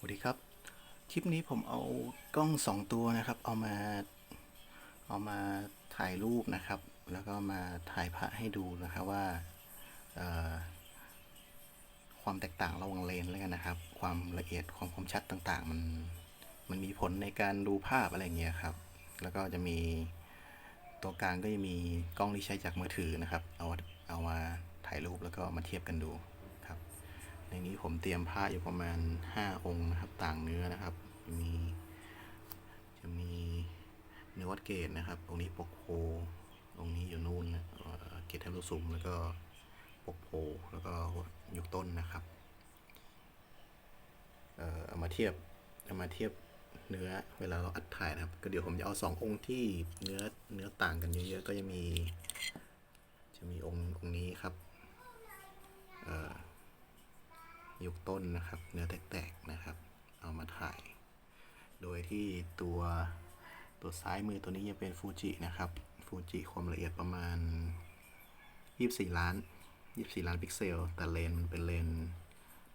สวัสดีครับ คลิปนี้ผมเอากล้องสองตัวนะครับ เอามา เอามาถ่ายรูปนะครับ แล้วก็มาถ่ายพระให้ดูนะครับว่าความแตกต่างระหว่างเลนแล้วกันนะครับ ความละเอียดความคมชัดต่างๆ มันมันมีผลในการดูภาพอะไรเงี้ยครับ แล้วก็จะมีตัวกลางก็จะมีกล้องที่ใช้จากมือถือนะครับ เอาเอามาถ่ายรูปแล้วก็มาเทียบกันดู ในนี้ผมเตรียมผ้าอยู่ประมาณ 5 องค์นะครับ ต่างเนื้อนะครับ จะมี จะมีเนื้อวัดเกตนะครับองนี้ปกโพองนี้อยู่นู่นนะเกตเทลุสุมแล้วก็ปกโพแล้วก็ยุคต้นนะครับ เอ่อเอามาเทียบเอามาเทียบเนื้อเวลาเราอัดถ่ายนะครับ ก็เดี๋ยวผมจะเอาสององค์ที่เนื้อเนื้อต่างกันเยอะๆก็จะมี จะมีองค์องค์นี้ครับ เอ่อ ยุค ต้นนะครับ เนื้อแตกๆนะครับ เอามาถ่าย โดยที่ตัวตัวซ้ายมือตัวนี้จะเป็นฟูจินะครับฟูจิความละเอียดประมาณ 24 ล้าน 24 ล้านพิกเซล แต่เลนส์มันเป็นเลนส์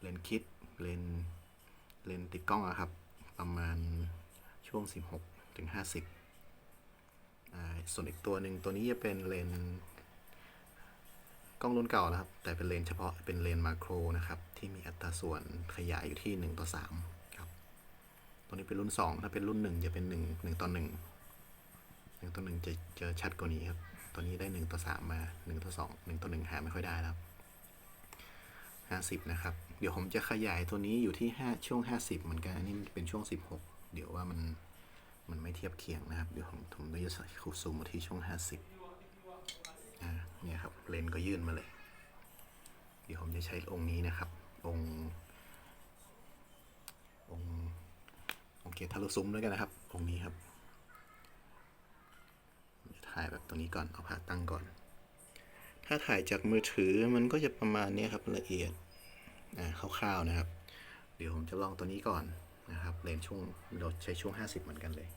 เลนส์คิดเลนส์เลนส์ติดกล้องอะครับ ประมาณช่วง 16ถึง50ส่วนอีกตัวหนึ่งตัวนี้จะเป็นเลนส์ กล้องรุ่นเก่านะครับ แต่เป็นเลนเฉพาะเป็นเลนมาโครนะครับ ที่มีอัตราส่วนขยายอยู่ที่ 1 ต่อ 3 ครับ ตัวนี้เป็นรุ่น 2 ถ้าเป็นรุ่น 1 จะเป็น 1 1ต่อ1 1ต่อ1จะจะชัดกว่านี้ครับ ตัวนี้ได้ 1 ต่อ 3 มา 1 ต่อ 2 1 ต่อ 1 หาไม่ค่อยได้ครับ50 นะครับ เดี๋ยวผมจะขยายตัวนี้อยู่ที่ 5 ช่วง 50 เหมือนกัน อันนี้มันเป็นช่วง 16 เดี๋ยวว่ามันมันไม่เทียบเคียงนะครับ เดี๋ยวผมผมจะใส่คูซูมมาที่ช่วง 50อ่า เนี่ยครับเลนส์ก็ยื่นมาเลย เดี๋ยวผมจะใช้องค์นี้นะครับ องค์องค์องค์เกตทารุซุ้มด้วยกันนะครับ องค์นี้ครับถ่ายแบบตรงนี้ก่อนเอาผ่าตั้งก่อน ถ้าถ่ายจากมือถือมันก็จะประมาณนี้ครับละเอียดอ่าคร่าวๆนะครับ เดี๋ยวผมจะลองตัวนี้ก่อนนะครับเลนส์ช่วงเราใช้ช่วง 50 เหมือนกันเลย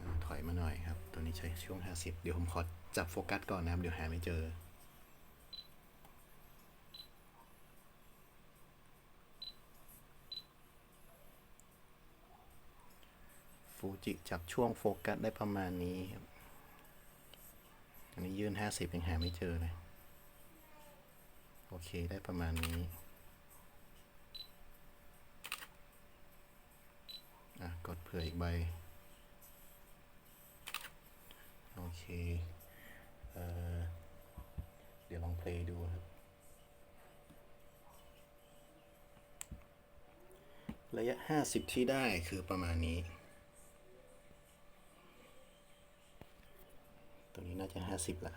อ่าถอยมาหน่อยครับ ตัวนี้ ใช้ช่วง 50 เดี๋ยวผมขอจับโฟกัสก่อนนะครับ เดี๋ยวหาไม่เจอ ฟูจิจับช่วงโฟกัสได้ประมาณนี้ครับ อันนี้ยื่น 50 ยังหาไม่เจอเลย โอเคได้ประมาณนี้อะกดเผื่ออีกใบ โอ เออเดี๋ยวลองเพลย์ดูครับ ระยะ 50 ที่ได้คือประมาณนี้ ตัวนี้น่าจะ 50ละ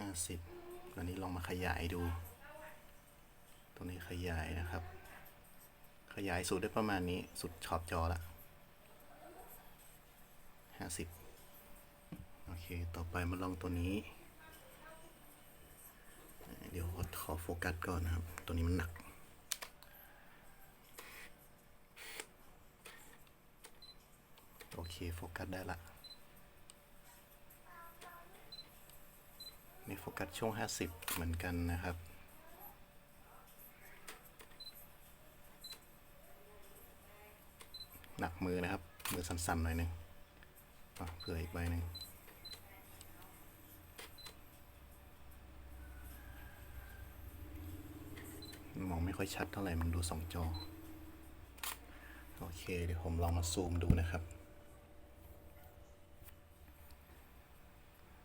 50ตัวนี้ลองมาขยายดูตัวนี้ขยายนะครับ ขยายสุดได้ประมาณนี้ สุดขอบจอละ ห้าสิบโอเค ต่อไปมาลองตัวนี้ เดี๋ยวขอโฟกัสก่อนนะครับ ตัวนี้มันหนัก โอเค โฟกัสได้ละนี่โฟกัสช่วง 50 เหมือนกันนะครับหนักมือนะครับ มือสั่นๆหน่อยนึง เผื่ออีกใบหนึ่งมองไม่ค่อยชัดเท่าไหร่ มันดูสองจอ โอเค เดี๋ยวผมลองมาซูมดูนะครับ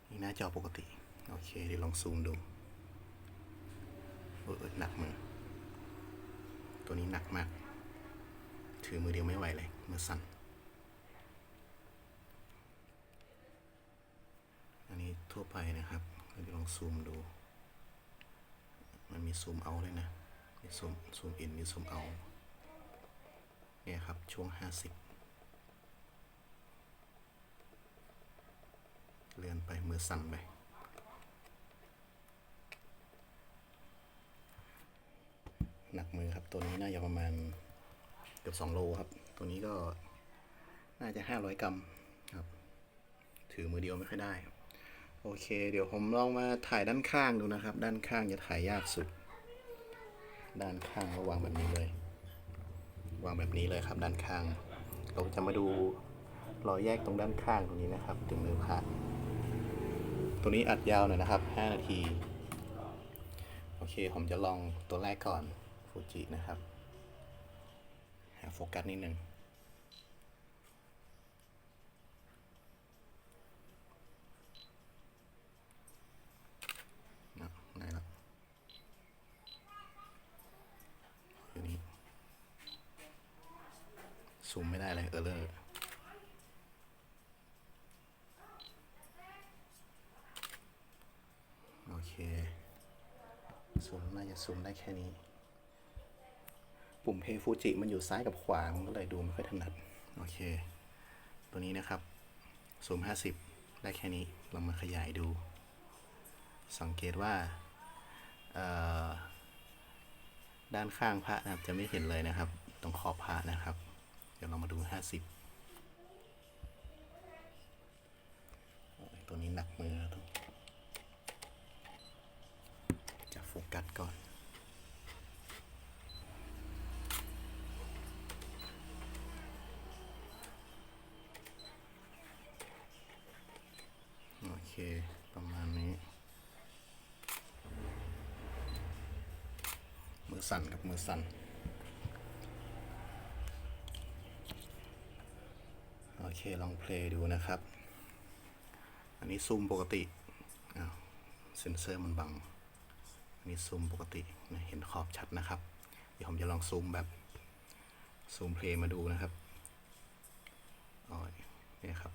นี่หน้าจอปกติ โอเค เดี๋ยวลองซูมดูเออหนักมือ ตัวนี้หนักมาก ถือมือเดียวไม่ไหวเลย มือสั่น อันนี้ ทั่วไปนะครับเราจะลองซูมดู มันมีซูมเอาด้วยนะ มีซูมซูมอิน มีซูมเอา เนี่ยครับ ช่วง 50 เลื่อนไป มือสั่นไปหนักมือครับ ตัวนี้น่าจะประมาณเกือบ2โลครับ ตัวนี้ก็น่าจะ 500 กรัมครับ ถือมือเดียวไม่ค่อยได้ครับ โอเค เดี๋ยวผมลองมาถ่ายด้านข้างดูนะครับ ด้านข้างจะถ่ายยากสุด ด้านข้างวางแบบนี้เลย วางแบบนี้เลยครับด้านข้าง เราจะมาดูรอยแยกตรงด้านข้างตรงนี้นะครับถึงมือผ่านตัวนี้อัดยาวหน่อยนะครับ 5 นาที โอเค ผมจะลองตัวแรกก่อนฟูจินะครับ หาโฟกัสนิดนึง นะไหนละอยู่นี่ ซูมไม่ได้เลยเออเลอร์โอเคซูมน่าจะซูมได้แค่นี้ ปุ่มเพฟูจิมันอยู่ซ้ายกับขวา มันก็เลยดูไม่ค่อยถนัด โอเค ตัวนี้นะครับซูม50 ได้แค่นี้ เรามาขยายดู สังเกตว่าด้านข้างพระนะครับจะไม่เห็นเลยนะครับ ตรงขอบพระนะครับ เดี๋ยวเรามาดู50โอ้ยตัวนี้หนักมือต้องจะโฟกัสก่อนโอเค ประมาณนี้ มือสั่นกับมือสั่น โอ เคลองเพลย์ดูนะครับ อันนี้ซูมปกติเซนเซอร์มันบัง อันนี้ซูมปกติเห็นขอบชัดนะครับ เดี๋ยวผมจะลองซูมแบบซูมเพลย์มาดูนะครับอ๋อนี่ครับ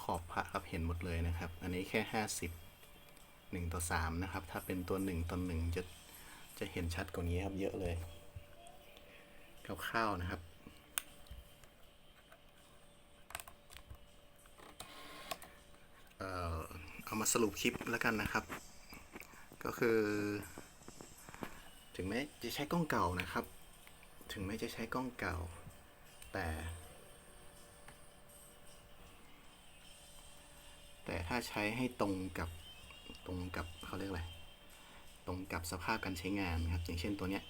ขอบพระครับเห็นหมดเลยนะครับ อันนี้แค่ห้าสิบหนึ่งต่อสามนะครับ ถ้าเป็นตัวหนึ่งต่อหนึ่งจะจะเห็นชัดกว่านี้ครับเยอะเลย คร่าวๆนะครับเอ่อเอามาสรุปคลิปแล้วกันนะครับ ก็คือ ถึงแม้จะใช้กล้องเก่านะครับ ถึงแม้จะใช้กล้องเก่า แต่ แต่ถ้าใช้ให้ตรงกับตรงกับเขาเรียกอะไรตรงกับสภาพการใช้งานครับ อย่างเช่นตัวเนี้ย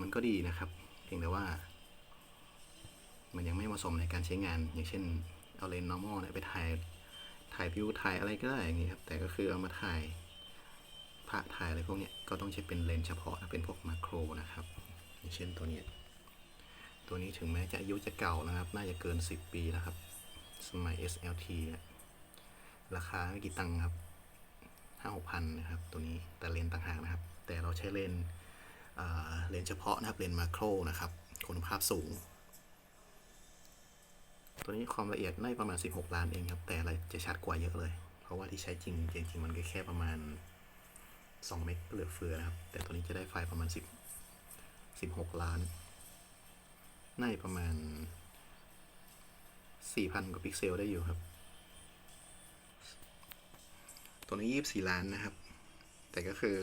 มันก็ดีนะครับ พียงแต่ว่า มันยังไม่เหมาะสมในการใช้งาน อย่างเช่น เอาเลนส์ normal เนี่ยไปถ่ายถ่ายวิวถ่ายอะไรก็ได้อย่างงี้ครับ แต่ก็คือเอามาถ่ายภาพถ่ายอะไรพวกเนี้ยก็ต้องใช้เป็นเลนส์เฉพาะเป็นพวกมาโครนะครับ อย่างเช่นตัวนี้ ตัวนี้ถึงแม้จะอายุจะเก่านะครับ น่าจะเกิน 10 ปีแล้วครับ สมัย SLT นี่ยราคาไม่กี่ตังค์ครับห้าหกพันนะครับ ตัวนี้แต่เลนต่างหากนะครับ แต่เราใช้เลนส์ เลนเฉพาะนะครับเลนมาโครนะครับคุณภาพสูง ตัวนี้ความละเอียดน่าจะประมาณ 16 ล้านเองครับ แต่อะไรจะชัดกว่าเยอะเลย เพราะว่าที่ใช้จริงจริงมันก็แค่ประมาณ 2 เมกเหลือเฟือนะครับ แต่ตัวนี้จะได้ไฟล์ประมาณ 10 16 ล้านในประมาณ 4,000 กว่าพิกเซลได้อยู่ครับ ตัวนี้ 24 ล้านนะครับ แต่ก็คือ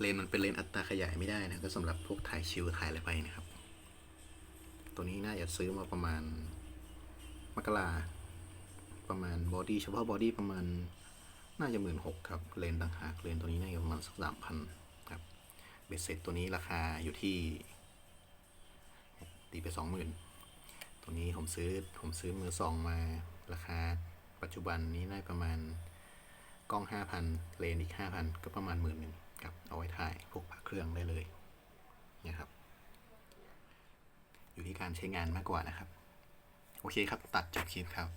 เลนมันเป็นเลนอัตราขยายไม่ได้นะก็สำหรับพวกถ่ายชิลถ่ายอะไรไปนะครับ ตัวนี้น่าจะซื้อมาประมาณมกราประมาณบอดี้เฉพาะบอดี้ประมาณน่าจะหมื่นหกครับ เลนต่างหากเลนตัวนี้น่าจะประมาณสักสามพันครับเบ็ดเสร็จตัวนี้ราคาอยู่ที่ตีไปสองหมื่นตัวนี้ผมซื้อผมซื้อมือสองมาราคาปัจจุบันนี้น่าจะประมาณกล้องห้าพันเลนอีกห้าพันก็ประมาณหมื่นหนึ่ง ครับ เอาไว้ถ่ายพวกพระเครื่องได้เลยนะครับ อยู่ที่การใช้งานมากกว่านะครับ โอเคครับ ตัดจบคลิปครับ